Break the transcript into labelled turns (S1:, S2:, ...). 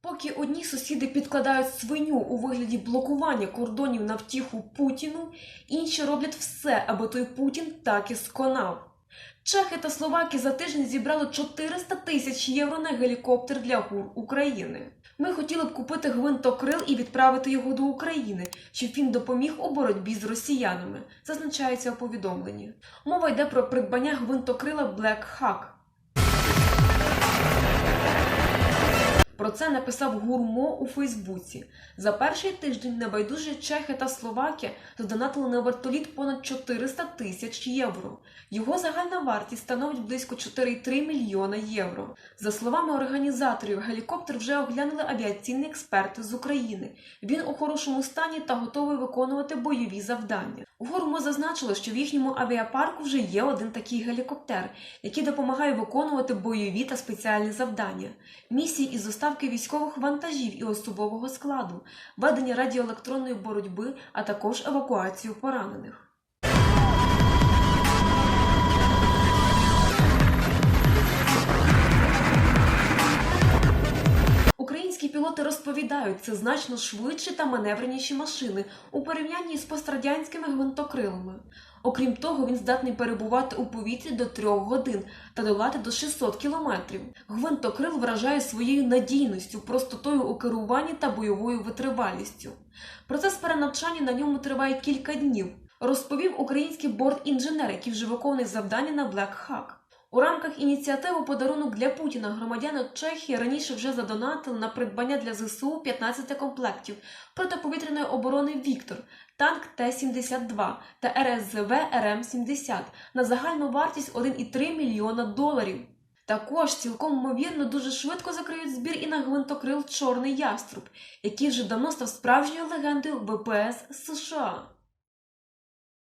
S1: Поки одні сусіди підкладають свиню у вигляді блокування кордонів на втіху Путіну, інші роблять все, аби той Путін так і сконав. Чехи та словаки за тиждень зібрали 400 тисяч євро на гелікоптер для ГУР України. Ми хотіли б купити гвинтокрил і відправити його до України, щоб він допоміг у боротьбі з росіянами, зазначається у повідомленні. Мова йде про придбання гвинтокрила Black Hawk. Про це написав Гурмо у Фейсбуці. За перший тиждень небайдужі Чехи та Словаки задонатили на вертоліт понад 400 тисяч євро. Його загальна вартість становить близько 4,3 мільйона євро. За словами організаторів, гелікоптер вже оглянули авіаційні експерти з України. Він у хорошому стані та готовий виконувати бойові завдання. У Гурмо зазначили, що в їхньому авіапарку вже є один такий гелікоптер, який допомагає виконувати бойові та спеціальні завдання, місії із доставки військових вантажів і особового складу, ведення радіоелектронної боротьби, а також евакуацію поранених. Пілоти розповідають, це значно швидші та маневреніші машини у порівнянні з пострадянськими гвинтокрилами. Окрім того, він здатний перебувати у повітрі до 3 годин та долати до 600 кілометрів. Гвинтокрил вражає своєю надійністю, простотою у керуванні та бойовою витривалістю. Процес перенавчання на ньому триває кілька днів, розповів український борт-інженер, який вже виконує завдання на Black Hawk. У рамках ініціативи подарунок для Путіна громадяни Чехії раніше вже задонатили на придбання для ЗСУ 15 комплектів протиповітряної оборони Віктор, танк Т-72 та РСЗВ РМ-70 на загальну вартість 1,3 мільйона доларів. Також цілком ймовірно дуже швидко закриють збір і на гвинтокрил Чорний Яструб, який вже давно став справжньою легендою ВПС США.